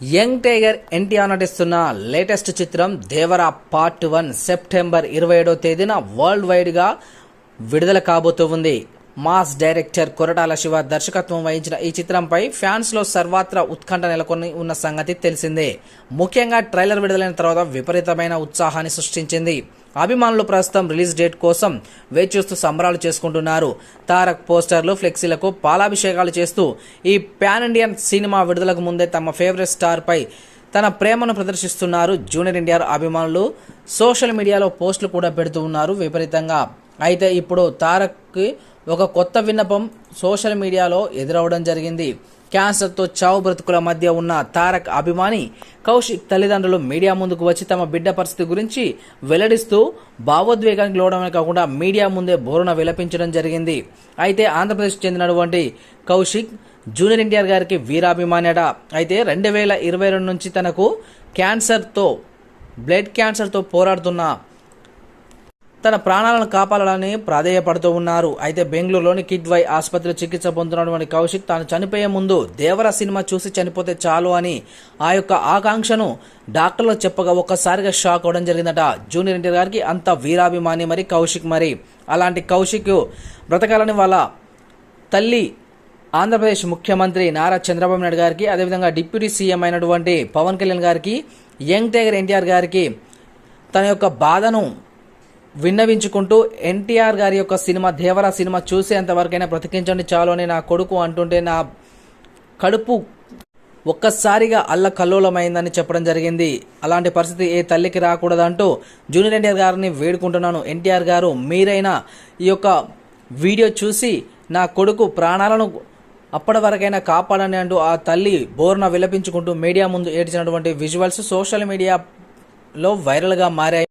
Young tiger NTR నటిస్తున్న latest చిత్రం Devara part one September ఇరవై ఏడో తేదీన వరల్డ్ వైడ్గా విడుదల కాబోతూ ఉంది. మాస్ డైరెక్టర్ కొరటాల శివ దర్శకత్వం వహించిన ఈ చిత్రంపై ఫ్యాన్స్లో సర్వత్ర ఉత్కంఠ నెలకొని ఉన్న సంగతి తెలిసిందే. ముఖ్యంగా ట్రైలర్ విడుదలైన తర్వాత విపరీతమైన ఉత్సాహాన్ని సృష్టించింది. అభిమానులు ప్రస్తుతం రిలీజ్ డేట్ కోసం వేచి చూస్తూ సంబరాలు చేసుకుంటున్నారు. తారక్ పోస్టర్లు ఫ్లెక్సీలకు పాలాభిషేకాలు చేస్తూ ఈ పాన్ ఇండియన్ సినిమా విడుదలకు ముందే తమ ఫేవరెట్ స్టార్ పై తన ప్రేమను ప్రదర్శిస్తున్నారు జూనియర్ ఎన్టీఆర్ అభిమానులు. సోషల్ మీడియాలో పోస్టులు కూడా పెడుతూ ఉన్నారు విపరీతంగా. అయితే ఇప్పుడు తారక్కి ఒక కొత్త విన్నపం సోషల్ మీడియాలో ఎదురవడం జరిగింది. క్యాన్సర్తో చావు బ్రతుకుల మధ్య ఉన్న తారక్ అభిమాని కౌశిక్ తల్లిదండ్రులు మీడియా ముందుకు వచ్చి తమ బిడ్డ పరిస్థితి గురించి వెల్లడిస్తూ భావోద్వేగానికి లోడమే కాకుండా మీడియా ముందే బోరున విలపించడం జరిగింది. అయితే ఆంధ్రప్రదేశ్ చెందినటువంటి కౌశిక్ జూనియర్ ఎన్టీఆర్ గారికి వీరాభిమానిట అయితే రెండు వేల ఇరవై రెండు నుంచి తనకు క్యాన్సర్తో బ్లడ్ క్యాన్సర్తో పోరాడుతున్న తన ప్రాణాలను కాపాడాలని ప్రాధేయపడుతూ ఉన్నారు. అయితే బెంగళూరులోని కిడ్వై ఆసుపత్రిలో చికిత్స పొందుతున్నటువంటి కౌశిక్ తాను చనిపోయే ముందు దేవర సినిమా చూసి చనిపోతే చాలు అని ఆ యొక్క ఆకాంక్షను డాక్టర్లు చెప్పగా ఒక్కసారిగా షాక్ అవ్వడం జరిగిందట. జూనియర్ ఎన్టీఆర్ గారికి అంత వీరాభిమాని మరి కౌశిక్ మరి. అలాంటి కౌశిక్ బ్రతకాలని వాళ్ళ తల్లి ఆంధ్రప్రదేశ్ ముఖ్యమంత్రి నారా చంద్రబాబు నాయుడు గారికి అదేవిధంగా డిప్యూటీ సీఎం అయినటువంటి పవన్ కళ్యాణ్ గారికి యంగ్ టైగర్ ఎన్టీఆర్ గారికి తన యొక్క బాధను విన్నవించుకుంటూ ఎన్టీఆర్ గారి యొక్క సినిమా దేవరా సినిమా చూసేంత వరకైనా బ్రతికించండి చాలు అని నా కొడుకు అంటుంటే నా కడుపు ఒక్కసారిగా అల్ల కల్లోలమైందని చెప్పడం జరిగింది. అలాంటి పరిస్థితి ఏ తల్లికి రాకూడదంటూ జూనియర్ ఎన్టీఆర్ గారిని వేడుకుంటున్నాను. ఎన్టీఆర్ గారు మీరైనా ఈ యొక్క వీడియో చూసి నా కొడుకు ప్రాణాలను అప్పటి వరకైనా కాపాడని అంటూ ఆ తల్లి బోర్న విలపించుకుంటూ మీడియా ముందు ఏడ్చినటువంటి విజువల్స్ సోషల్ మీడియాలో వైరల్గా మారాయి.